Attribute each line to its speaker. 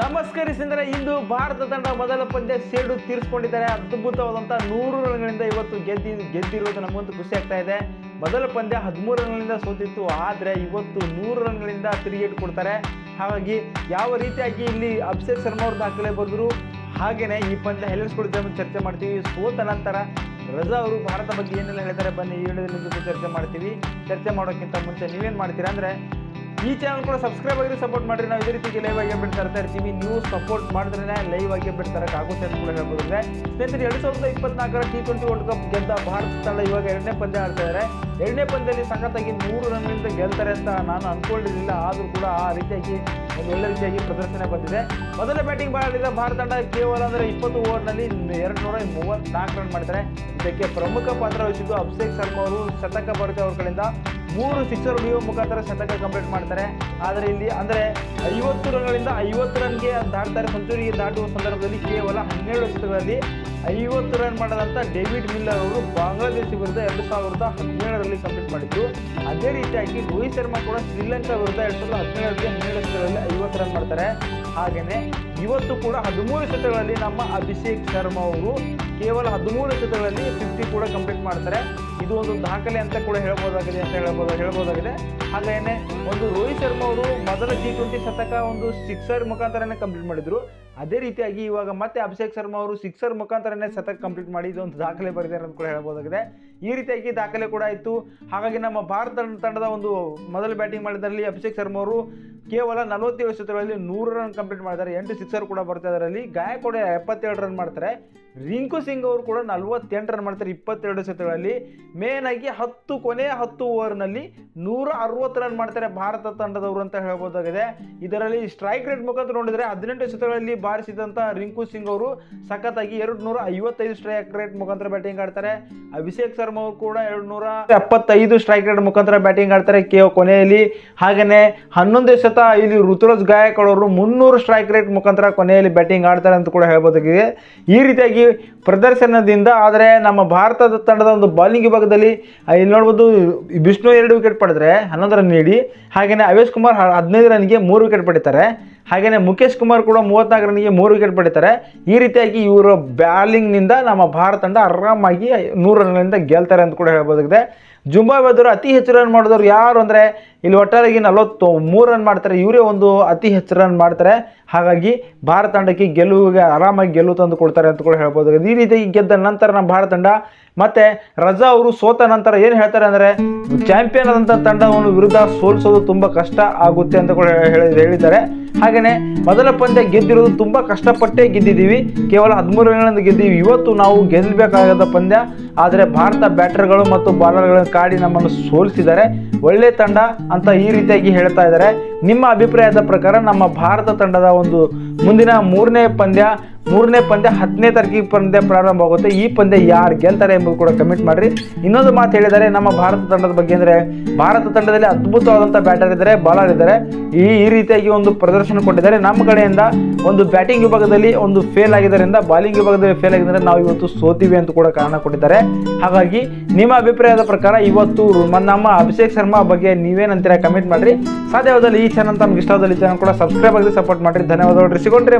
Speaker 1: ನಮಸ್ಕಾರ ಸ್ನೇಹಿತರೆ ಇಂದು ಭಾರತ ತಂಡ ಮೊದಲ ಪಂದ್ಯ ಸೇಡು ತೀರಿಸಿಕೊಂಡಿದ್ದಾರೆ. ಅದ್ಭುತವಾದಂಥ ನೂರು ರನ್ಗಳಿಂದ ಇವತ್ತು ಗೆದ್ದಿ, ಗೆದ್ದಿರುವುದು ನಮಗಂತೂ ಖುಷಿ ಆಗ್ತಾ ಇದೆ. ಮೊದಲ ಪಂದ್ಯ ಹದಿಮೂರು ರನ್ಗಳಿಂದ ಸೋತಿತ್ತು, ಆದರೆ ಇವತ್ತು ನೂರು ರನ್ಗಳಿಂದ ತಿರುಗಿ ಕೊಡ್ತಾರೆ. ಹಾಗಾಗಿ ಯಾವ ರೀತಿಯಾಗಿ ಇಲ್ಲಿ ಅಭಿಷೇಕ್ ಶರ್ಮಾ ಅವ್ರ ದಾಖಲೆ ಬರೆದ್ರು ಹಾಗೆಯೇ ಈ ಪಂದ್ಯ ಹೆಲೆನ್ಸ್ ಕುರಿತು ಚರ್ಚೆ ಮಾಡ್ತೀವಿ. ಸೋತ ನಂತರ ರಜಾ ಅವರು ಭಾರತ ಬಗ್ಗೆ ಏನೆಲ್ಲ ಹೇಳ್ತಾರೆ ಬನ್ನಿ ಈ ವಿಡಿಯೋದಲ್ಲಿ ಚರ್ಚೆ ಮಾಡ್ತೀವಿ. ಚರ್ಚೆ ಮಾಡೋಕ್ಕಿಂತ ಮುಂಚೆ ನೀವೇನು ಮಾಡ್ತೀರಾ ಅಂದರೆ ಈ ಚಾನಲ್ ಕೂಡ ಸಬ್ಸ್ಕ್ರೈಬ್ ಆಗಿ ಸಪೋರ್ಟ್ ಮಾಡಿರಿ. ನಾವು ಇದೇ ರೀತಿಗೆ ಲೈವ್ ಆಗಿ ಅಪ್ಡೇಟ್ ತರ್ತಾ ಇರ್ತೀವಿ. ನೀವು ಸಪೋರ್ಟ್ ಮಾಡಿದ್ರೆ ಲೈವ್ ಆಗಿ ಅಪ್ಡೇಟ್ ತರಕ್ಕೆ ಆಗುತ್ತೆ ಅಂತ ಕೂಡ ಹೇಳ್ಬೋದು ಸ್ನೇಹಿತರೆ, ಎರಡು ಸಾವಿರದ ಇಪ್ಪತ್ನಾಲ್ಕರ ಟಿ ಟ್ವೆಂಟಿ ವರ್ಲ್ಡ್ ಕಪ್ ಗೆದ್ದ ಭಾರತ ತಂಡ ಇವಾಗ ಎರಡನೇ ಪಂದ್ಯ ಆಡ್ತಾ ಇದ್ದಾರೆ ಎರಡನೇ ಪಂದ್ಯದಲ್ಲಿ ಸಖತ್ತಾಗಿ ರನ್ ರನ್ನಿಂದ ಗೆಲ್ತಾರೆ ಅಂತ ನಾನು ಅನ್ಕೊಂಡಿರಲಿಲ್ಲ. ಆದರೂ ಕೂಡ ಆ ರೀತಿಯಾಗಿ ಒಂದು ಒಳ್ಳೆ ರೀತಿಯಾಗಿ ಪ್ರದರ್ಶನ ಬಂದಿದೆ. ಮೊದಲ ಬ್ಯಾಟಿಂಗ್ ಮಾಡಿದ ಭಾರತ ತಂಡ ಕೇವಲ ಅಂದರೆ ಇಪ್ಪತ್ತು ಓವರ್ನಲ್ಲಿ ಎರಡು ನೂರ ಮೂವತ್ತ್ನಾಲ್ಕು ರನ್ ಮಾಡಿದ್ದಾರೆ. ಇದಕ್ಕೆ ಪ್ರಮುಖ ಪಾತ್ರ ವಹಿಸಿದ್ದು ಅಭಿಷೇಕ್ ಶರ್ಮಾ ಅವರು. ಶತಕ ಬರುತ್ತೆ ಮೂರು ಸಿಕ್ಸರ್ ಹೊಡೆಯುವ ಮುಖಾಂತರ ಶತಕ ಕಂಪ್ಲೀಟ್ ಮಾಡ್ತಾರೆ. ಆದರೆ ಇಲ್ಲಿ ಅಂದರೆ ಐವತ್ತು ರನ್ಗಳಿಂದ ಐವತ್ತು ರನ್ಗೆ ದಾಟ್ತಾರೆ ಸೆಂಚುರಿಗೆ ದಾಟುವ ಸಂದರ್ಭದಲ್ಲಿ ಕೇವಲ ಹನ್ನೆರಡು ಎಸೆತಗಳಲ್ಲಿ ಐವತ್ತು ರನ್ ಮಾಡಿದಂಥ ಡೇವಿಡ್ ಮಿಲ್ಲರ್ ಅವರು ಬಾಂಗ್ಲಾದೇಶ ವಿರುದ್ಧ ಎರಡು ಸಾವಿರದ ಹದಿನೇಳರಲ್ಲಿ ಕಂಪ್ಲೀಟ್ ಮಾಡಿದ್ದು. ಅದೇ ರೀತಿಯಾಗಿ ರೋಹಿತ್ ಶರ್ಮಾ ಕೂಡ ಶ್ರೀಲಂಕಾ ವಿರುದ್ಧ ಎರಡು ಸಾವಿರದ ಹದಿನೇಳರಲ್ಲಿ ಹನ್ನೆರಡು ಐವತ್ತು ರನ್ ಮಾಡ್ತಾರೆ. ಹಾಗೆಯೇ ಇವತ್ತು ಕೂಡ ಹದಿಮೂರು ಶತಗಳಲ್ಲಿ ನಮ್ಮ ಅಭಿಷೇಕ್ ಶರ್ಮಾ ಅವರು ಕೇವಲ ಹದಿಮೂರು ಶತಗಳಲ್ಲಿ ಫಿಫ್ಟಿ ಕೂಡ ಕಂಪ್ಲೀಟ್ ಮಾಡ್ತಾರೆ. ಇದು ಒಂದು ದಾಖಲೆ ಅಂತ ಕೂಡ ಹೇಳ್ಬೋದಾಗಿದೆ ಅಂತ ಹೇಳ್ಬೋದು, ಹೇಳ್ಬೋದಾಗಿದೆ. ಹಾಗೆಯೇ ಒಂದು ರೋಹಿತ್ ಶರ್ಮಾ ಅವರು ಮೊದಲ ಟಿ ಟ್ವೆಂಟಿ ಶತಕ ಒಂದು ಸಿಕ್ಸರ್ ಮುಖಾಂತರನೇ ಕಂಪ್ಲೀಟ್ ಮಾಡಿದ್ರು. ಅದೇ ರೀತಿಯಾಗಿ ಇವಾಗ ಮತ್ತೆ ಅಭಿಷೇಕ್ ಶರ್ಮಾ ಅವರು ಸಿಕ್ಸರ್ ಮುಖಾಂತರನೇ ಶತಕ ಕಂಪ್ಲೀಟ್ ಮಾಡಿ ಇದೊಂದು ದಾಖಲೆ ಬರೆದಿದ್ದಾರೆ ಅಂತ ಕೂಡ ಹೇಳ್ಬೋದಾಗಿದೆ. ಈ ರೀತಿಯಾಗಿ ದಾಖಲೆ ಕೂಡ ಇತ್ತು ಹಾಗಾಗಿ ನಮ್ಮ ಭಾರತ ತಂಡದ ಒಂದು ಮೊದಲ ಬ್ಯಾಟಿಂಗ್ ಮಾಡಿದಲ್ಲಿ ಅಭಿಷೇಕ್ ಶರ್ಮಾ ಅವರು ಕೇವಲ ನಲವತ್ತೇಳು ಶತಕಗಳಲ್ಲಿ ನೂರು ರನ್ ಕಂಪ್ಲೀಟ್ ಮಾಡಿದ್ದಾರೆ. ಎಂಟು ಸಿಕ್ಸರ್ ಕೂಡ ಬರ್ತಾ ಇದರಲ್ಲಿ ಗಾಯಕ್ವಾಡ ಎಪ್ಪತ್ತೆರಡು ರನ್ ಮಾಡ್ತಾರೆ. ರಿಂಕು ಸಿಂಗ್ ಅವರು ಕೂಡ ನಲವತ್ತೆಂಟು ರನ್ ಮಾಡ್ತಾರೆ ಇಪ್ಪತ್ತೆರಡು ಸತಗಳಲ್ಲಿ ಮೇನ್ ಆಗಿ ಹತ್ತು ಕೊನೆಯ ಹತ್ತು ಓವರ್ನಲ್ಲಿ ನೂರ ಅರವತ್ತು ರನ್ ಮಾಡ್ತಾರೆ ಭಾರತ ತಂಡದವರು ಅಂತ ಹೇಳ್ಬೋದಾಗಿದೆ. ಇದರಲ್ಲಿ ಸ್ಟ್ರೈಕ್ ರೇಟ್ ಮುಖಾಂತರ ನೋಡಿದರೆ ಹದಿನೆಂಟು ಸತಗಳಲ್ಲಿ ಬಾರಿಸಿದಂಥ ರಿಂಕು ಸಿಂಗ್ ಅವರು ಸಖತ್ತಾಗಿ ಎರಡು ನೂರ ಐವತ್ತೈದು ಸ್ಟ್ರೈಕ್ ರೇಟ್ ಮುಖಾಂತರ ಬ್ಯಾಟಿಂಗ್ ಆಡ್ತಾರೆ. ಅಭಿಷೇಕ್ ಶರ್ಮಾ ಅವರು ಕೂಡ ಎರಡು ನೂರ ಎಪ್ಪತ್ತೈದು ಸ್ಟ್ರೈಕ್ ರೇಟ್ ಮುಖಾಂತರ ಬ್ಯಾಟಿಂಗ್ ಆಡ್ತಾರೆ ಕೆ ಕೊನೆಯಲ್ಲಿ. ಹಾಗೆಯೇ ಹನ್ನೊಂದು ಶತ ಇಲ್ಲಿ ಋತುರಾಜ್ ಗಾಯಕ್ ಅವರು ಮುನ್ನೂರು ಸ್ಟ್ರೈಕ್ ರೇಟ್ ಮುಖಾಂತರ ಕೊನೆಯಲ್ಲಿ ಬ್ಯಾಟಿಂಗ್ ಆಡ್ತಾರೆ ಅಂತ ಕೂಡ ಹೇಳ್ಬೋದಾಗಿದೆ. ಈ ರೀತಿಯಾಗಿ ಪ್ರದರ್ಶನದಿಂದ ಆದರೆ ನಮ್ಮ ಭಾರತದ ತಂಡದ ಒಂದು ಬಾಲಿಂಗ್ ವಿಭಾಗದಲ್ಲಿ ಇಲ್ಲಿ ನೋಡ್ಬೋದು, ವಿಷ್ಣು ಎರಡು ವಿಕೆಟ್ ಪಡೆದ್ರೆ ಹನ್ನೊಂದು ರನ್ ನೀಡಿ ಹಾಗೆಯೇ ಅವೇಶ್ ಕುಮಾರ್ ಹದಿನೈದು ರನ್ಗೆ ಮೂರು ವಿಕೆಟ್ ಪಡಿತಾರೆ. ಹಾಗೆಯೇ ಮುಖೇಶ್ ಕುಮಾರ್ ಕೂಡ ಮೂವತ್ನಾಲ್ಕು ರನ್ಗೆ ಮೂರು ವಿಕೆಟ್ ಪಡಿತಾರೆ. ಈ ರೀತಿಯಾಗಿ ಇವರ ಬ್ಯಾಲಿಂಗ್ನಿಂದ ನಮ್ಮ ಭಾರತ ತಂಡ ಆರಾಮಾಗಿ ನೂರು ರನ್ಗಳಿಂದ ಗೆಲ್ತಾರೆ ಅಂತ ಕೂಡ ಹೇಳ್ಬೋದಾಗಿದೆ. ಜುಂಬಾಬೆದವರು ಅತಿ ಹೆಚ್ಚು ರನ್ ಮಾಡಿದವರು ಯಾರು ಅಂದರೆ ಇಲ್ಲಿ ಒಟ್ಟಾರೆಗೆ ನಲವತ್ತು ಮೂರು ರನ್ ಮಾಡ್ತಾರೆ. ಇವರೇ ಒಂದು ಅತಿ ಹೆಚ್ಚು ರನ್ ಮಾಡ್ತಾರೆ. ಹಾಗಾಗಿ ಭಾರತ ತಂಡಕ್ಕೆ ಗೆಲುವಿಗೆ ಆರಾಮಾಗಿ ಗೆಲುವು ತಂದು ಕೊಡ್ತಾರೆ ಅಂತ ಕೂಡ ಹೇಳ್ಬೋದಾಗಿದೆ. ಈ ರೀತಿಯಾಗಿ ಗೆದ್ದ ನಂತರ ನಮ್ಮ ಭಾರತ ತಂಡ ಮತ್ತೆ ರಜಾ ಅವರು ಸೋತ ನಂತರ ಏನು ಹೇಳ್ತಾರೆ ಅಂದರೆ ಚಾಂಪಿಯನ್ ಆದಂಥ ತಂಡವನ್ನು ವಿರುದ್ಧ ಸೋಲಿಸೋದು ತುಂಬ ಕಷ್ಟ ಆಗುತ್ತೆ ಅಂತ ಕೂಡ ಹೇಳಿ ಹೇಳಿದ್ದಾರೆ. ಹಾಗೆಯೇ ಮೊದಲ ಪಂದ್ಯ ಗೆದ್ದಿರೋದು ತುಂಬ ಕಷ್ಟಪಟ್ಟೇ ಗೆದ್ದಿದ್ದೀವಿ. ಕೇವಲ ಹದಿಮೂರು ರನ್ಗಳನ್ನು ಗೆದ್ದೀವಿ. ಇವತ್ತು ನಾವು ಗೆಲ್ಲಬೇಕಾಗದ ಪಂದ್ಯ. ಆದರೆ ಭಾರತ ಬ್ಯಾಟರ್ಗಳು ಮತ್ತು ಬಾಲರ್ಗಳನ್ನು ಕಾಡಿ ನಮ್ಮನ್ನು ಸೋಲಿಸಿದ್ದಾರೆ. ಒಳ್ಳೆ ತಂಡ ಅಂತ ಈ ರೀತಿಯಾಗಿ ಹೇಳ್ತಾ ಇದ್ದಾರೆ. ನಿಮ್ಮ ಅಭಿಪ್ರಾಯದ ಪ್ರಕಾರ ನಮ್ಮ ಭಾರತ ತಂಡದ ಒಂದು ಮುಂದಿನ ಮೂರನೇ ಪಂದ್ಯ ಮೂರನೇ ಪಂದ್ಯ, ಹತ್ತನೇ ತಾರೀಕಿಗೆ ಪಂದ್ಯ ಪ್ರಾರಂಭ ಆಗುತ್ತೆ. ಈ ಪಂದ್ಯ ಯಾರು ಗೆಲ್ತಾರೆ ಎಂಬುದು ಕೂಡ ಕಮೆಂಟ್ ಮಾಡಿರಿ. ಇನ್ನೊಂದು ಮಾತು ಹೇಳಿದರೆ, ನಮ್ಮ ಭಾರತ ತಂಡದ ಬಗ್ಗೆ ಅಂದರೆ, ಭಾರತ ತಂಡದಲ್ಲಿ ಅದ್ಭುತವಾದಂಥ ಬ್ಯಾಟರ್ ಇದ್ದಾರೆ ಬಾಲರ್ ಇದ್ದಾರೆ. ಈ ಈ ರೀತಿಯಾಗಿ ಒಂದು ಪ್ರದರ್ಶನ ಕೊಟ್ಟಿದ್ದಾರೆ. ನಮ್ಮ ಕಡೆಯಿಂದ ಒಂದು ಬ್ಯಾಟಿಂಗ್ ವಿಭಾಗದಲ್ಲಿ ಒಂದು ಫೇಲ್ ಆಗಿದ್ದರಿಂದ ಬಾಲಿಂಗ್ ವಿಭಾಗದಲ್ಲಿ ಫೇಲ್ ಆಗಿದ್ದರೆ ನಾವು ಇವತ್ತು ಸೋತೀವಿ ಅಂತ ಕೂಡ ಕಾರಣ ಕೊಟ್ಟಿದ್ದಾರೆ. ಹಾಗಾಗಿ, ನಿಮ್ಮ ಅಭಿಪ್ರಾಯದ ಪ್ರಕಾರ ಇವತ್ತು ನಮ್ಮ ಅಭಿಷೇಕ್ ಶರ್ಮಾ ಬಗ್ಗೆ ನೀವೇನಂತೀರಾ ಕಮೆಂಟ್ ಮಾಡಿರಿ. ಸಾಧ್ಯವಾದಲ್ಲಿ ಈ ಚಾನಲ್ ತಮ್ಗೆ ಇಷ್ಟವಾದಲ್ಲಿ ಚಾನಲ್ ಕೂಡ ಸಬ್ಸ್ಕ್ರೈಬ್ ಆಗಿ ಸಪೋರ್ಟ್ ಮಾಡಿರಿ. ಧನ್ಯವಾದಗಳು. ಸಿಗೊಂಡ್ರೆ